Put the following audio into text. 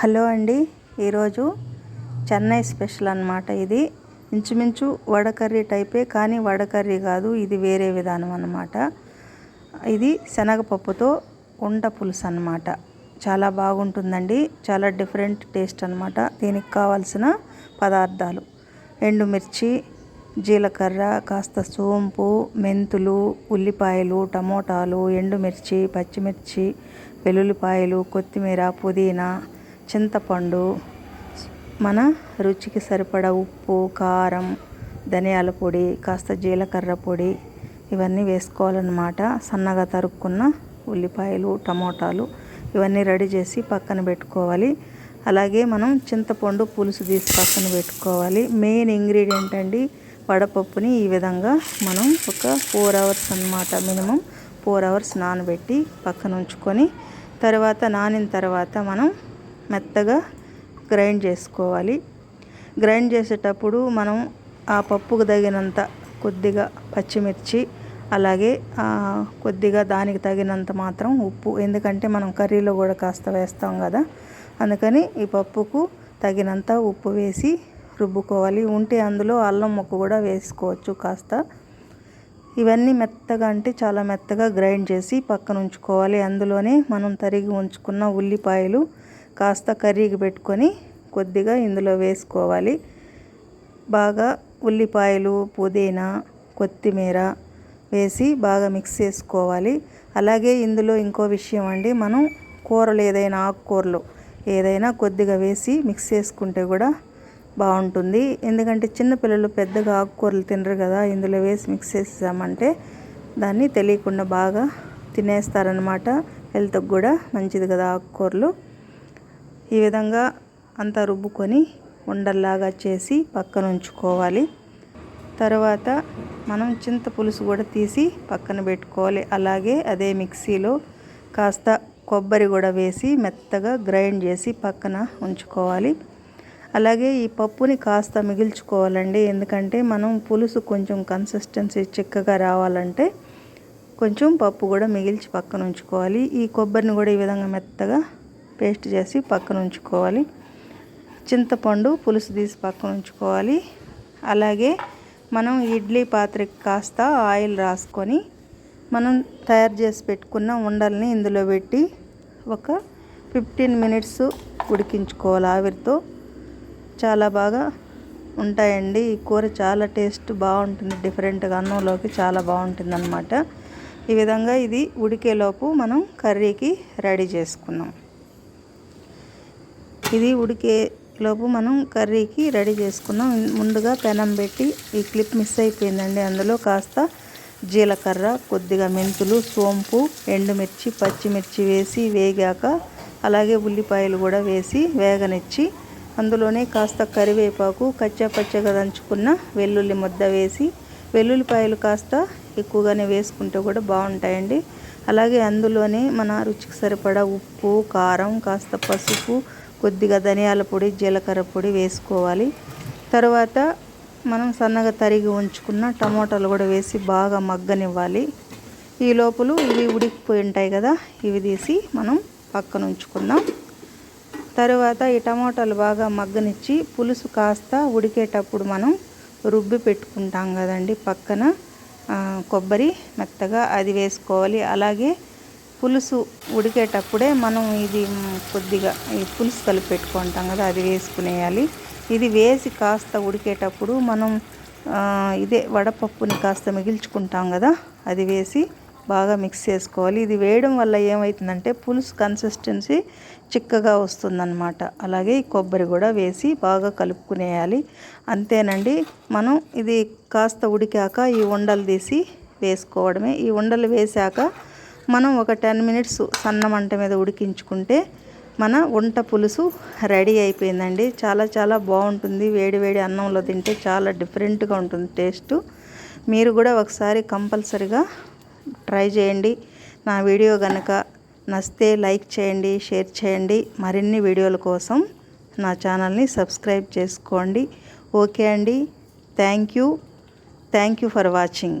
Hello అండి. ఈరోజు Chennai special అన్నమాట ఇది. ఇంచుమించు వడ కర్రీ టైపే కానీ వడ కర్రీ కాదు ఇది వేరే విధానం అనమాట ఇది శనగపప్పుతో ఉండ పులుసు అనమాట చాలా బాగుంటుందండి. చాలా డిఫరెంట్ టేస్ట్ అన్నమాట. దీనికి కావాల్సిన పదార్థాలు ఎండుమిర్చి జీలకర్ర కాస్త సోంపు మెంతులు ఉల్లిపాయలు టమోటాలు ఎండుమిర్చి పచ్చిమిర్చి వెల్లుల్లిపాయలు కొత్తిమీర పుదీనా చింతపండు మన రుచికి సరిపడా ఉప్పు కారం ధనియాల పొడి కాస్త జీలకర్ర పొడి ఇవన్నీ వేసుకోవాలన్నమాట. సన్నగా తరుక్కున్న ఉల్లిపాయలు టమోటాలు ఇవన్నీ రెడీ చేసి పక్కన పెట్టుకోవాలి. అలాగే మనం చింతపండు పులుసు తీసి పక్కన పెట్టుకోవాలి. మెయిన్ ఇంగ్రీడియంట్ అండి వడపప్పుని. ఈ విధంగా మనం ఒక ఫోర్ అవర్స్ అనమాట మినిమం ఫోర్ అవర్స్ నానబెట్టి పక్కన ఉంచుకొని తర్వాత నానిన తర్వాత మనం మెత్తగా గ్రైండ్ చేసుకోవాలి. గ్రైండ్ చేసేటప్పుడు మనం ఆ పప్పుకు తగినంత కొద్దిగా పచ్చిమిర్చి అలాగే కొద్దిగా దానికి తగినంత మాత్రం ఉప్పు. ఎందుకంటే మనం కర్రీలో కూడా కాస్త వేస్తాం కదా. అందుకని ఈ పప్పుకు తగినంత ఉప్పు వేసి రుబ్బుకోవాలి. ఉంటే అందులో అల్లం ముక్క కూడా వేసుకోవచ్చు కాస్త. ఇవన్నీ మెత్తగా అంటే చాలా మెత్తగా గ్రైండ్ చేసి పక్కన ఉంచుకోవాలి అందులోనే మనం తరిగి ఉంచుకున్న ఉల్లిపాయలు కాస్త కర్రీకి పెట్టుకొని కొద్దిగా ఇందులో వేసుకోవాలి. బాగా ఉల్లిపాయలు పుదీనా కొత్తిమీర వేసి బాగా మిక్స్ చేసుకోవాలి. అలాగే ఇందులో ఇంకో విషయం అండి మనం కూరలు ఏదైనా ఆకుకూరలు ఏదైనా కొద్దిగా వేసి మిక్స్ చేసుకుంటే కూడా బాగుంటుంది. ఎందుకంటే చిన్నపిల్లలు పెద్దగా ఆకుకూరలు తినరు కదా ఇందులో వేసి మిక్స్ చేసామంటే దాన్ని తెలియకుండా బాగా తినేస్తారనమాట హెల్త్కి కూడా మంచిది కదా ఆకుకూరలు. ఈ విధంగా అంతా రుబ్బుకొని ఉండల్లాగా చేసి పక్కన ఉంచుకోవాలి. తర్వాత మనం చింత పులుసు కూడా తీసి పక్కన పెట్టుకోవాలి. అలాగే అదే మిక్సీలో కాస్త కొబ్బరి కూడా వేసి మెత్తగా గ్రైండ్ చేసి పక్కన ఉంచుకోవాలి. అలాగే ఈ పప్పుని కాస్త మిగిల్చుకోవాలండి. ఎందుకంటే మనం పులుసు కొంచెం కన్సిస్టెన్సీ చిక్కగా రావాలంటే కొంచెం పప్పు కూడా మిగిల్చి పక్కన ఉంచుకోవాలి. ఈ కొబ్బరిని కూడా ఈ విధంగా మెత్తగా పేస్ట్ చేసి పక్కన ఉంచుకోవాలి. చింతపండు పులుసు తీసి పక్కన ఉంచుకోవాలి. అలాగే మనం ఇడ్లీ పాత్రకి కాస్త ఆయిల్ రాసుకొని మనం తయారు చేసి పెట్టుకున్న ఉండల్ని ఇందులో పెట్టి ఒక ఫిఫ్టీన్ మినిట్స్ ఉడికించుకోవాలి ఆవిరితో. చాలా బాగా ఉంటాయండి. ఈ కూర చాలా టేస్ట్ బాగుంటుంది. డిఫరెంట్గా అన్నంలోకి చాలా బాగుంటుంది అనమాట ఈ విధంగా ఇది ఉడికేలోపు మనం కర్రీకి రెడీ చేసుకున్నాం. ఇది ఉడికే లోపు మనం కర్రీకి రెడీ చేసుకున్నాం. ముందుగా పెనం పెట్టి ఈ క్లిప్ మిస్ అయిపోయిందండి. అందులో కాస్త జీలకర్ర కొద్దిగా మెంతులు సోంపు ఎండుమిర్చి పచ్చిమిర్చి వేసి వేగాక అలాగే ఉల్లిపాయలు కూడా వేసి వేగనిచ్చి అందులోనే కాస్త కరివేపాకు కచ్చా పచ్చగా దంచుకున్న వెల్లుల్లి ముద్ద వేసి వెల్లుల్లిపాయలు కాస్త ఎక్కువగానే వేసుకుంటే కూడా బాగుంటాయండి. అలాగే అందులోనే మన రుచికి సరిపడా ఉప్పు కారం కాస్త పసుపు కొద్దిగా ధనియాల పొడి జీలకర్ర పొడి వేసుకోవాలి. తర్వాత మనం సన్నగా తరిగి ఉంచుకున్న టమోటాలు కూడా వేసి బాగా మగ్గనివ్వాలి. ఈ లోపల ఇవి ఉడికిపోయి ఉంటాయి కదా ఇవి తీసి మనం పక్కన ఉంచుకుందాం. తర్వాత ఈ టమోటాలు బాగా మగ్గనిచ్చి పులుసు కాస్త ఉడికేటప్పుడు మనం రుబ్బి పెట్టుకుంటాం కదండి పక్కన. కొబ్బరి మెత్తగా అది వేసుకోవాలి. అలాగే పులుసు ఉడికేటప్పుడే మనం ఇది కొద్దిగా ఈ పులుసు కలిపి పెట్టుకుంటాం కదా అది వేసుకునేయాలి. ఇది వేసి కాస్త ఉడికేటప్పుడు మనం ఇదే వడపప్పుని కాస్త మిగిల్చుకుంటాం కదా అది వేసి బాగా మిక్స్ చేసుకోవాలి. ఇది వేయడం వల్ల ఏమవుతుందంటే పులుసు కన్సిస్టెన్సీ చిక్కగా వస్తుందన్నమాట. అలాగే కొబ్బరి కూడా వేసి బాగా కలుపుకునేయాలి. అంతేనండి మనం ఇది కాస్త ఉడికాక ఈ ఉండలు తీసి వేసుకోవడమే. ఈ ఉండలు వేసాక మనం ఒక టెన్ మినిట్స్ సన్న మంట మీద ఉడికించుకుంటే మన వంట పులుసు రెడీ అయిపోయిందండి. చాలా చాలా బాగుంటుంది. వేడి వేడి అన్నంలో తింటే చాలా డిఫరెంట్గా ఉంటుంది టేస్ట్. మీరు కూడా ఒకసారి కంపల్సరిగా ట్రై చేయండి. నా వీడియో కనుక నచ్చితే లైక్ చేయండి షేర్ చేయండి. మరిన్ని వీడియోల కోసం నా ఛానల్ని సబ్స్క్రైబ్ చేసుకోండి. ఓకే అండి. Thank you. Thank you for watching.